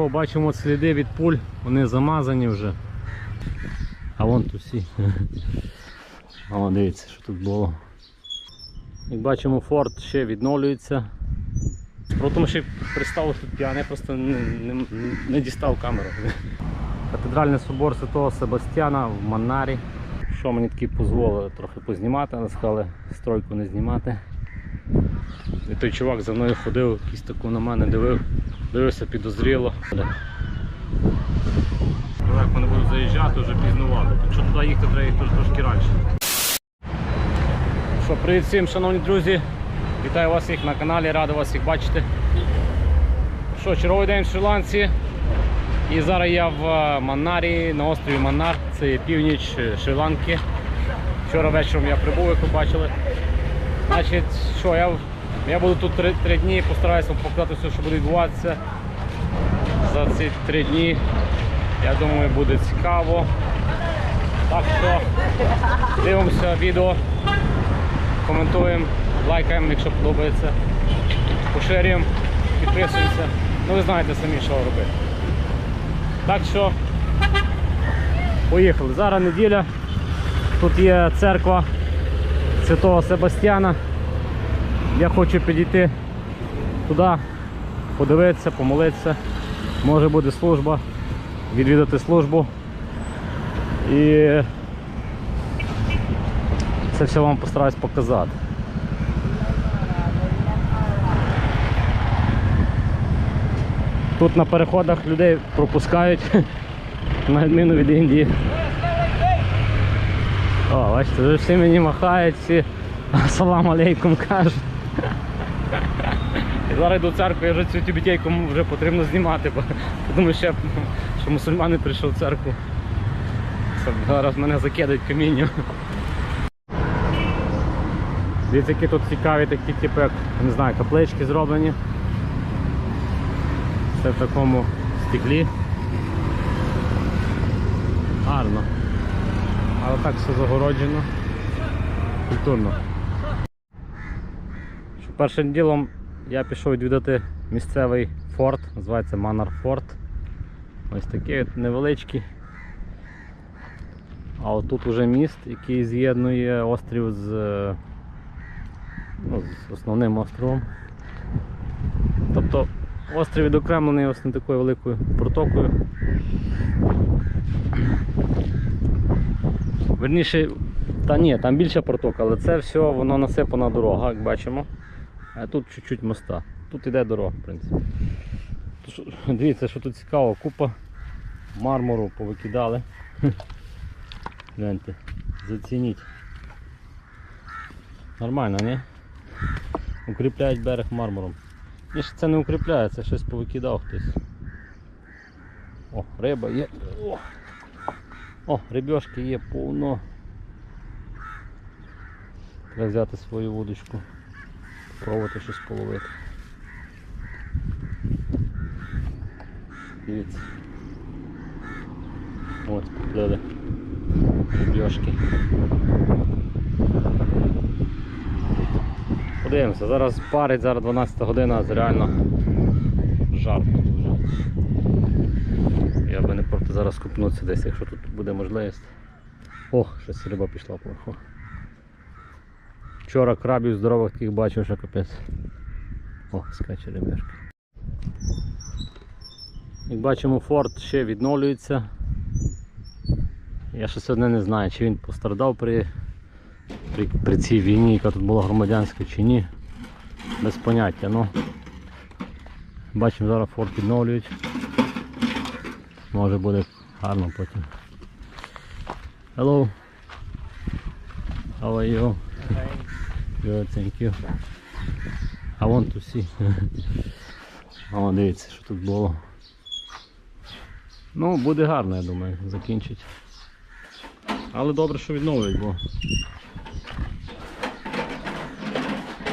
О, Бачимо сліди від пуль, вони замазані вже. А вон. А вон дивіться, що тут було. Як бачимо, форт ще відновлюється. Тому, що пристав тут п'яний, просто не, не, не дістав камеру. Катедральний собор Святого Себастьяна в Маннарі. Що мені таки дозволили трохи познімати, але сказали стройку не знімати. І той чувак за мною ходив, якийсь таку на мене дивив, дивився підозріло. Як вони будуть заїжджати, вже пізнувато. Якщо туди їхати, треба їхати трошки раніше. Що, привіт всім, шановні друзі. Вітаю вас всіх на каналі, радий вас всіх бачити. Що, черговий день в Шри-Ланці. І зараз я в е, Маннарі, на острові Маннар, це північ е, Шри-Ланки. Вчора вечором я прибув, як ви бачили. Значить, що, я, я буду тут три, три дні, постараюся вам показати все, що буде відбуватися за ці три дні. Я думаю, буде цікаво. Так що дивимося відео, коментуємо, лайкаємо, якщо подобається, поширюємо, підписуємося. Ну ви знаєте самі, що робити. Так що поїхали. Зараз неділя. Тут є церква Святого Себастьяна. Я хочу підійти туди, подивитися, помолитися. Може буде служба, відвідати службу. І це все вам постараюсь показати. Тут на переходах людей пропускають на відміну від Індії. О, бачите, вже всі мені махають, всі асалам алейкум кажуть. Зараз йду в церкву, я вже цю тюбітейку вже потрібно знімати, бо думаю, що, що мусульмани прийшов в церкву. Зараз мене закидають камінням. Дивіться, які тут цікаві такі, типу, як, не знаю, каплички зроблені. Це в такому стеклі. Гарно. Але так все загороджено. Культурно. Першим ділом я пішов відвідати місцевий форт, називається Манар Форт. Ось такий от невеличкий. А отут уже міст, який з'єднує острів з, ну, з основним островом. Тобто острів відокремлений ось не такою великою протокою. Верніше, та ні, там більша протока, але це все воно насипана дорога, як бачимо. А тут чуть-чуть моста. Тут іде дорога, в принципі. Дивіться, що тут цікаво, купа мармуру повикидали. Гляньте, зацініть. Нормально, не? Укріпляють берег мармуром. Ж це не укріпляє, це щось повикидав хтось. О, риба є. О, О рибьошки є повно. Треба взяти свою вудочку, спробувати щось половити. Дивіться. Ось поплили рибьошки. Подивимося, зараз парить, зараз 12 година, реально жарко дуже. Я би не проти зараз купнутися десь, якщо тут буде можливість. О, щось риба пішла поверху. Вчора крабів здорових таких бачив, що капець. О, скаче рибешки. Як бачимо, форт ще відновлюється. Я ще сьогодні не знаю, чи він пострадав при при, при цій війні, яка тут була громадянська чи ні. Без поняття. Ну, бачимо, зараз форт відновлюють. Може буде гарно потім. Hello. How are you? Good, thank you. I want to see. О, дивіться, що тут було. Ну, буде гарно, я думаю, закінчить. Але добре, що відновлюють, бо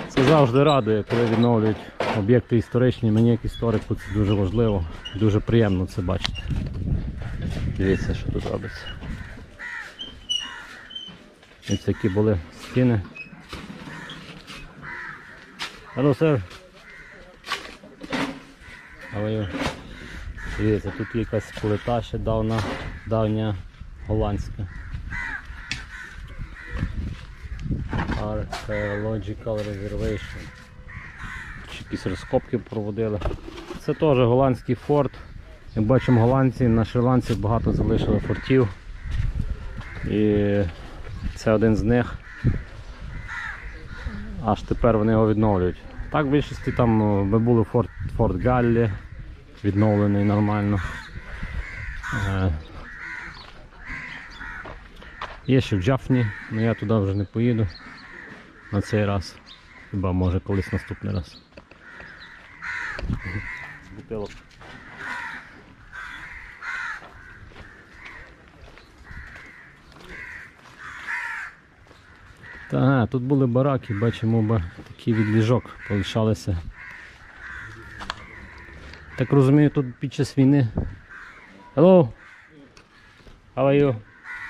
Це завжди радує, коли відновлюють об'єкти історичні. Мені як історику це дуже важливо, дуже приємно це бачити. Дивіться, що тут робиться. Ось які були стіни. Hello, sir. How are you? Дивіться, тут якась плита ще давна, давня голландська. Archaeological Reservation. Якісь розкопки проводили. Це теж голландський форт. Як бачимо, голландці на Шри-Ланці багато залишили фортів. І це один з них. Аж тепер вони його відновлюють. Так, в більшості там о, ми були Форт, Форт Галлі, відновлений нормально. Е, Є ще в Джафні, але я туди вже не поїду на цей раз. Хіба може колись наступний раз. Бутилок. Та, тут були бараки, бачимо, ба, такий відліжок полишалися. Так розумію, тут під час війни. Hello. How are you?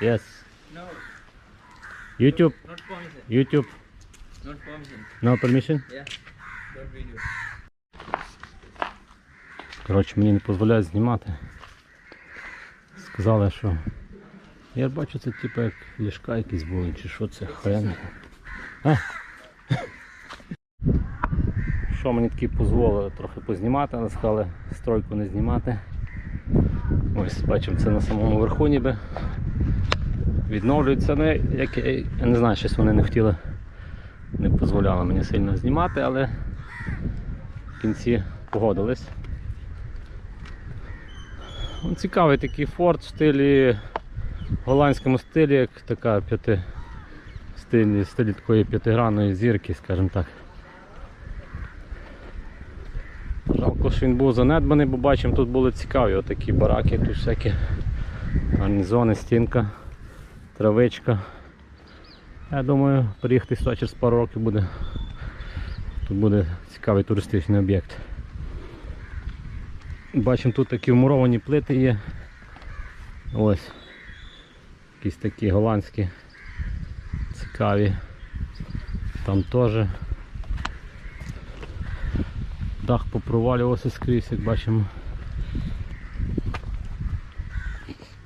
Yes. No, YouTube. not permission. YouTube. Not permission. No permission? Yeah. Don't video. Коротше, мені не дозволяють знімати. Сказали, що. Я бачу, це типу як ліжка якісь були, чи що це хрен. А? Що мені таки дозволили трохи познімати, але сказали стройку не знімати. Ось бачимо це на самому верху ніби. Відновлюється, ну як я, не знаю, щось вони не хотіли, не дозволяли мені сильно знімати, але в кінці погодились. Цікавий такий форт в стилі голландському стилі, як така п'яти стилі, стилі такої п'ятигранної зірки, скажімо так. Жалко, що він був занедбаний, бо бачимо, тут були цікаві отакі бараки, тут всякі гарнізони, стінка, травичка. Я думаю, приїхати сюди через пару років буде. Тут буде цікавий туристичний об'єкт. Бачимо, тут такі вмуровані плити є. Ось. Якісь такі голландські. Цікаві. Там теж. Дах попровалювався скрізь, як бачимо.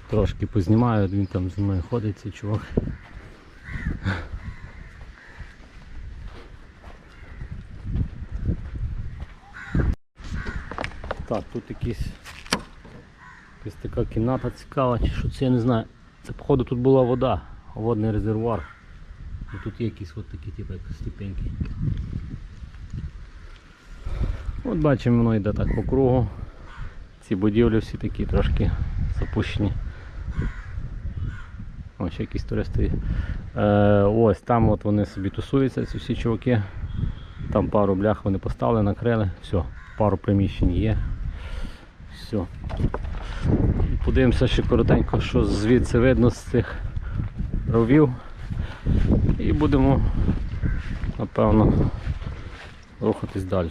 Трошки познімаю, він там зі мною ходить цей чувак. Так, тут якісь якась така кімната цікава, чи що це я не знаю. Це походу тут була вода, водний резервуар. І тут є якісь от такі типу, як ступеньки. От бачимо, воно йде так по кругу. Ці будівлі всі такі трошки запущені. Ось ще якісь туристи. Е, ось там от вони собі тусуються, ці всі чуваки. Там пару блях вони поставили, накрили, все, пару приміщень є. Все. Подивимося ще коротенько, що звідси видно з цих ровів. І будемо, напевно, рухатись далі.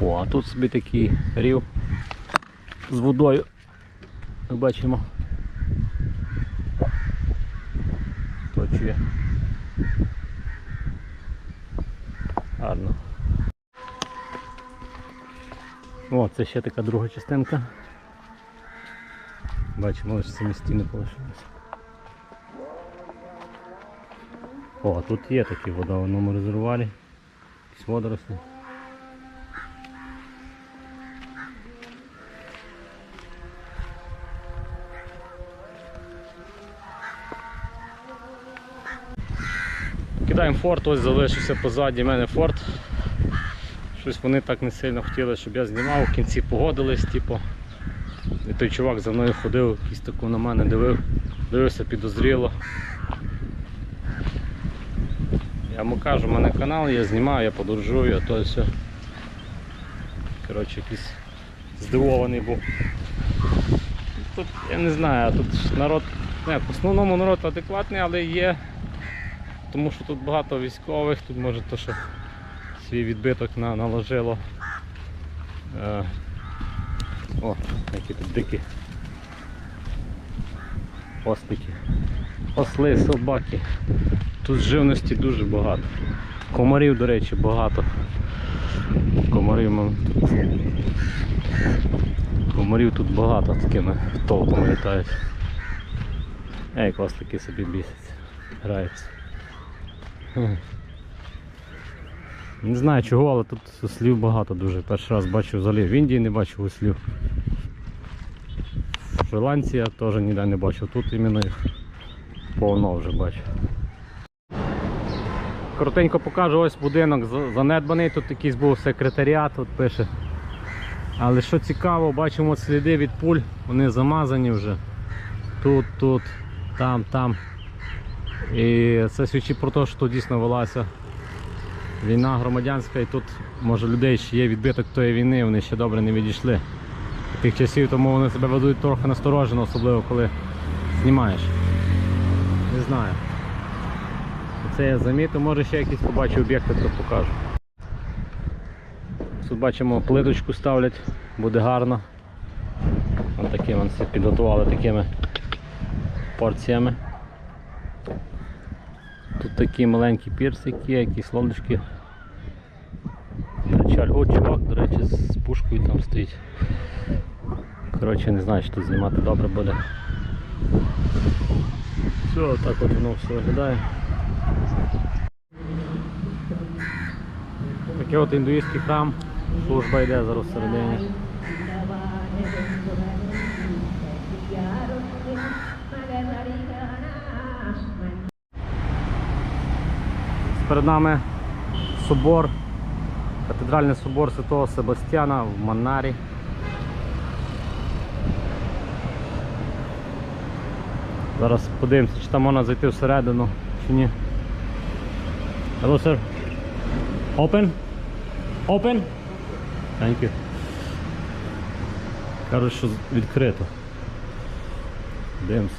О, а тут собі такий рів з водою. Ми бачимо. Точує. Гарно. О, це ще така друга частинка. Бачимо, самі стіни полишилися. О, тут є такі вода в одному резервуарі. Якісь водорослі. Кидаємо форт, ось залишився позаді мене форт. Щось вони так не сильно хотіли, щоб я знімав, в кінці погодились, типу. І той чувак за мною ходив, якийсь таку на мене дивив, дивився підозріло. Я йому кажу, у мене канал, я знімаю, я подорожую, а то все. Коротше, якийсь здивований був. Тут я не знаю, тут народ, не, в основному народ адекватний, але є. Тому що тут багато військових, тут може то, що свій відбиток на, наложило. Е, о, які тут дикі ослики. Осли, собаки. Тут живності дуже багато. Комарів, до речі, багато. Комарів мам, Комарів тут багато такими толпами літають. Ей, кослики собі бісяться, граються. Не знаю чого, але тут ослів багато дуже. Перший раз бачу взагалі в Індії не бачив ослів. В Шри-Ланці я теж ніде не бачив. Тут іменно їх повно вже бачу. Коротенько покажу ось будинок занедбаний, тут якийсь був секретаріат, тут пише. Але що цікаво, бачимо от сліди від пуль, вони замазані вже. Тут, тут, там, там. І це свідчить про те, що тут дійсно велася війна громадянська і тут може людей ще є відбиток тої війни, вони ще добре не відійшли. Тих часів, тому вони себе ведуть трохи насторожено, особливо коли знімаєш. Не знаю. Це я замітив, може ще якісь побачу об'єкти, то покажу. Тут бачимо плиточку ставлять, буде гарно. Ось такі вони все підготували такими порціями. Тут такі маленькі пірсики, якісь лодочки. Причаль. О, чувак, до речі, з пушкою там стоїть. Коротше, не знаю, що тут знімати добре буде. Все, так от воно все виглядає. Такий от індуїстський храм, служба йде зараз всередині. Перед нами собор, катедральний собор Святого Себастьяна в Маннарі. Зараз подивимося, чи там можна зайти всередину, чи ні. Hello, sir. Open? Open? Thank you. Кажуть, що відкрито. Дивимося.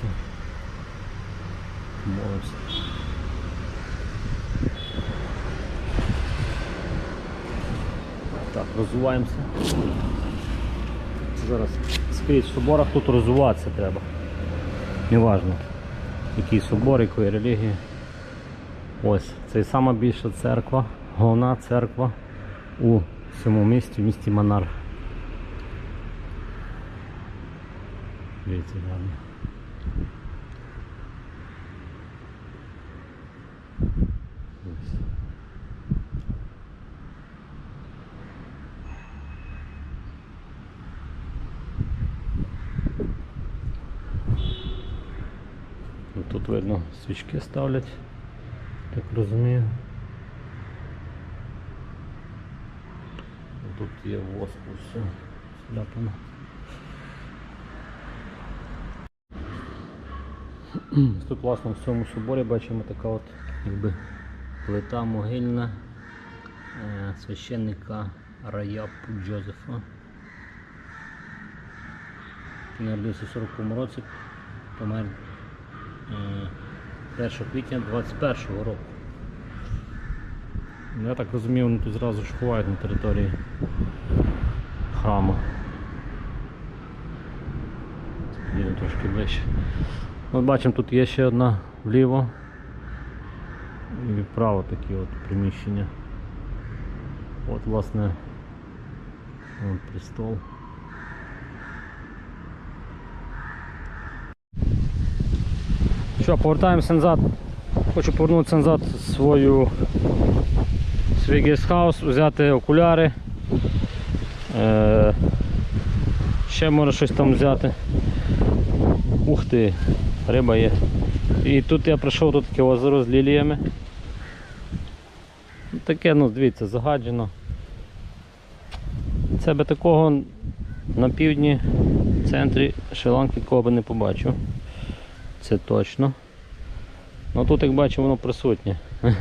Молимося. Так, розвиваємося. Зараз скрізь в соборах тут розвиватися треба. Неважно, який собор, якої релігії. Ось, це сама більша церква, головна церква у цьому місті, в місті Манар. Дивіться, гарно. Ось. Ну, Тут видно свічки ставлять, так розумію. Тут є воску все сляпано. Тут власне в цьому соборі бачимо така от якби плита могильна е, священника Раяпу Джозефа. Він Народився в 40-му році, помер 1 квітня 21-го року. Ну, Я так розумію, вони тут зразу ж ховають на території храму. Їдемо трошки ближче. От бачимо, тут є ще одна вліво і вправо такі от приміщення. От власне от престол. Що, повертаємося назад. Хочу повернутися назад свою свій гестхаус, взяти окуляри. Е, ще може щось там взяти. Ух ти, риба є. І тут я прийшов, тут таке озеро з ліліями. Таке, ну дивіться, загаджено. Це би такого на півдні в центрі Шри-Ланки кого би не побачив. Це точно. Ну тут, як бачимо, воно присутнє.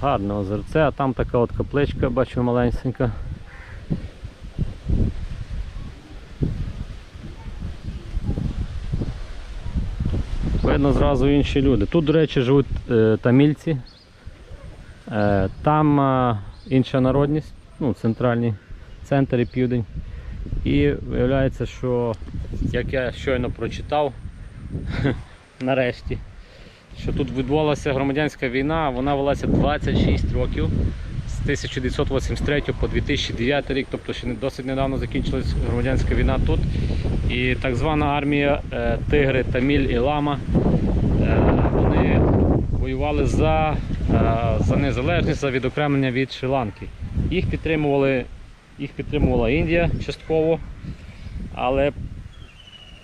Гарне озерце, а там така от капличка, бачу маленька. Видно зразу інші люди. Тут, до речі, живуть е, тамільці. Е, там е, інша народність, ну, центральний центр і південь. І виявляється, що як я щойно прочитав нарешті, що тут відбулася громадянська війна, вона велася 26 років з 1983 по 2009 рік, тобто ще досить недавно закінчилась громадянська війна тут. І так звана армія е, Тигри, Таміль і Лама. е, Вони воювали за, е, за незалежність, за відокремлення від Шри-Ланки. Їх підтримували, їх підтримувала Індія частково, але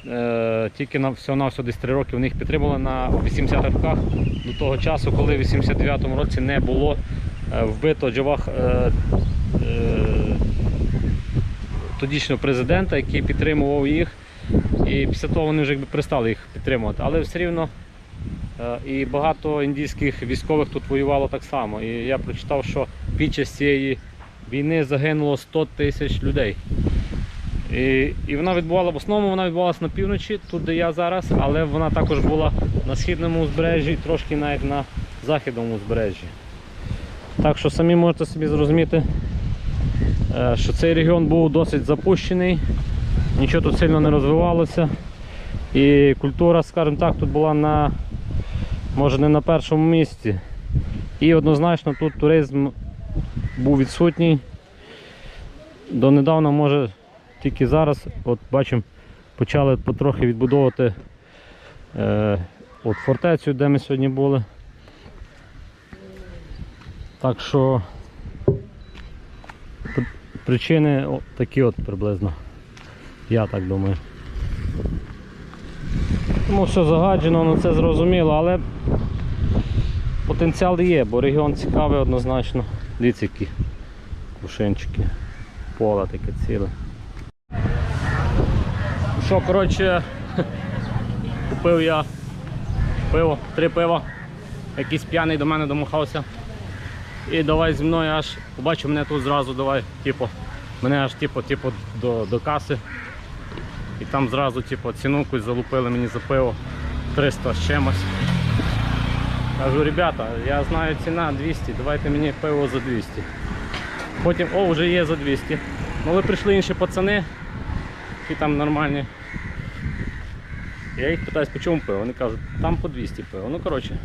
е, тільки на всього на десь 3 роки вони їх підтримували на 80-х роках до того часу, коли в 89-му році не було е, вбито Джавах е, е, тодішнього президента, який підтримував їх. І після того вони вже якби перестали їх підтримувати. Але все рівно е, і багато індійських військових тут воювало так само. І я прочитав, що під час цієї війни загинуло 100 тисяч людей. І, і вона відбувала в основному вона відбувалася на півночі, тут де я зараз, але вона також була на східному узбережжі, трошки навіть на західному узбережжі. Так що самі можете собі зрозуміти, е, що цей регіон був досить запущений, нічого тут сильно не розвивалося. І культура, скажімо так, тут була на може не на першому місці. І однозначно тут туризм був відсутній. Донедавна, може, тільки зараз, от бачимо, почали потрохи відбудовувати е, от фортецю, де ми сьогодні були. Так що причини о, такі от приблизно. Я так думаю. Тому все загаджено, ну це зрозуміло, але потенціал є, бо регіон цікавий однозначно. Дивіться які кушинчики, поле таке ціле. Ну Що, коротше, купив я пиво, три пива. Якийсь п'яний до мене домахався. І давай зі мною аж побачив мене тут зразу, давай, типу, мене аж типу, типу, до, до каси. І там зразу типу, ціну якусь залупили мені за пиво 300 з чимось. Кажу, ребята, я знаю ціна 200, давайте мені пиво за 200. Потім, о, вже є за 200. Ну, але прийшли інші пацани, які там нормальні. Я їх питаюсь, по чому пиво? Вони кажуть, там по 200 пиво. Ну, коротше,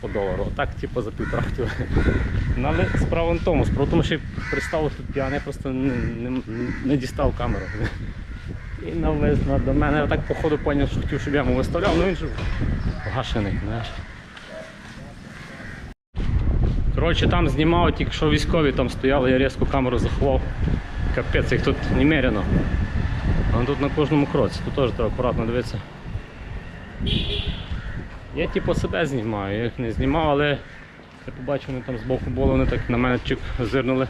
по долару. Отак, типу, за півтора хотіли. Ну, але справа не тому, справа тому, що я представив тут п'яний, просто не, не, не дістав камеру. І навезно до мене. Я так походу зрозумів, що хотів, щоб я йому виставляв, ну він же гашений, знаєш. Коротше, там знімав, тільки що військові там стояли, я різко камеру заховав. Капець, їх тут немерено. А тут на кожному кроці, тут теж треба акуратно дивитися. Я типу себе знімаю, я їх не знімав, але я побачив, вони там збоку були, вони так на мене чик зирнули.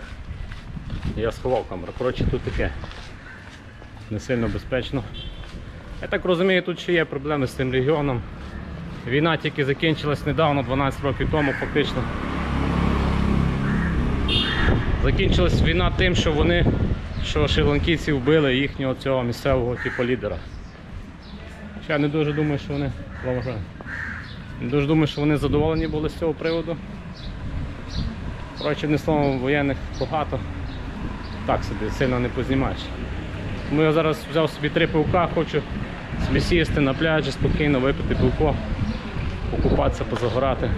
Я сховав камеру. Коротше, тут таке. Не сильно безпечно. Я так розумію, тут ще є проблеми з цим регіоном. Війна тільки закінчилась недавно, 12 років тому фактично. Закінчилась війна тим, що вони, що шри-ланкійці вбили їхнього цього місцевого типу лідера. Я не дуже думаю, що вони. Не дуже думаю, що вони задоволені були з цього приводу. Коротше, не словом, воєнних багато. Так собі сильно не познімаєш. Тому я зараз взяв собі три пивка, хочу собі сісти на пляжі, спокійно випити пивко, покупатися, позагорати.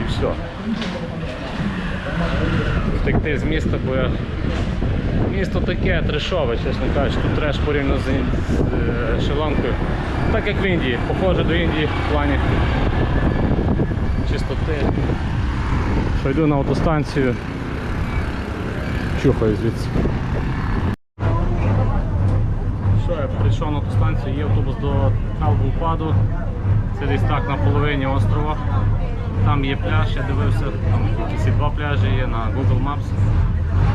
І все. Втекти з міста, бо місто таке трешове, чесно кажучи, тут треш порівняно з, з е, Шри-Ланкою. Так як в Індії, похоже до Індії в плані чистоти. Що йду на автостанцію, чухаю звідси. Що я прийшов на автостанцію, є автобус до Халбулпаду. Це десь так на половині острова. Там є пляж, я дивився, там якісь два пляжі є на Google Maps.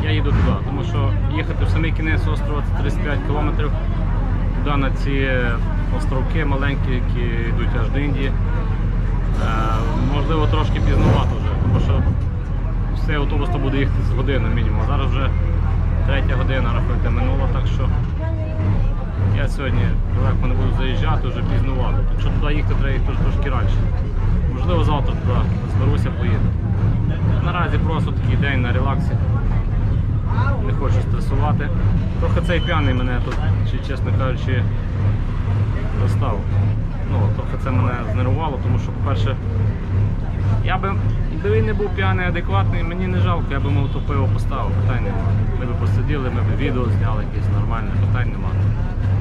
Я їду туди, тому що їхати в самий кінець острова це 35 кілометрів. Туди на ці островки маленькі, які йдуть аж до Індії. Е, можливо, трошки пізнувато вже, тому що цей автобус то буде їхати з години мінімум. Зараз вже третя година рахуйте минула, так що я сьогодні далеко не буду заїжджати, вже пізнувато. Якщо туди їхати, треба їхати трошки раніше. Можливо, завтра туди зберуся, поїду. Наразі просто такий день на релаксі. Не хочу стресувати. Трохи цей п'яний мене тут, чесно кажучи, достав. Ну, трохи це мене знервувало, тому що, по-перше, Я би, він не був п'яний, адекватний, мені не жалко, я би йому то пиво поставив, питань нема. Ми б посиділи, ми б відео зняли якесь нормальне, питань нема.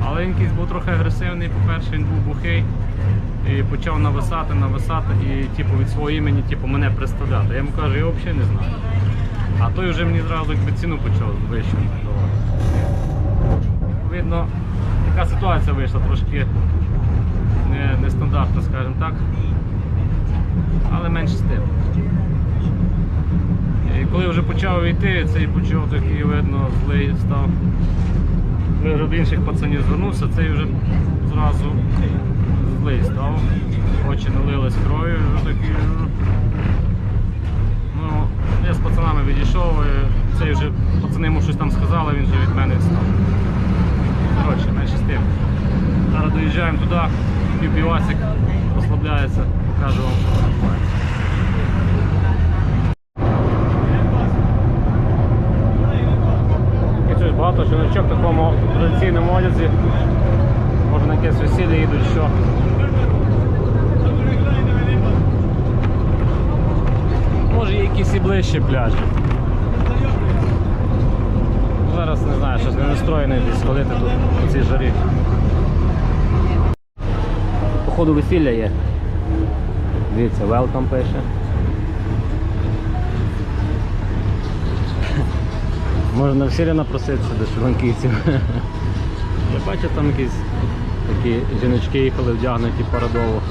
Але він якийсь був трохи агресивний, по-перше, він був бухий і почав нависати, нависати і типу, від свого імені типу, мене представляти. Я йому кажу, я взагалі не знаю. А той вже мені зразу якби ціну почав вищу. Видно, така ситуація вийшла трошки не, нестандартна, скажімо так. Але менше з тим. І коли вже почав йти, цей почав такий, видно, злий став. До інших пацанів звернувся, цей вже зразу злий став. Очі налились кров'ю, такий. Ну, я з пацанами відійшов, цей вже пацани йому щось там сказали, він вже від мене встав. Коротше, менше з тим. Зараз доїжджаємо туди, пів півасик, розслабляється, покажу вам, що відбувається. Багато жіночок в такому традиційному одязі. Може на якесь весілля їдуть, що. Може є якісь і ближчі пляжі. Зараз не знаю, щось не настроєний десь ходити тут у цій жарі. Походу весілля є. Дивіться, welcome пише. Можна на весілля напроситися до шрунківців. Я бачу там якісь такі жіночки їхали вдягнуті парадово.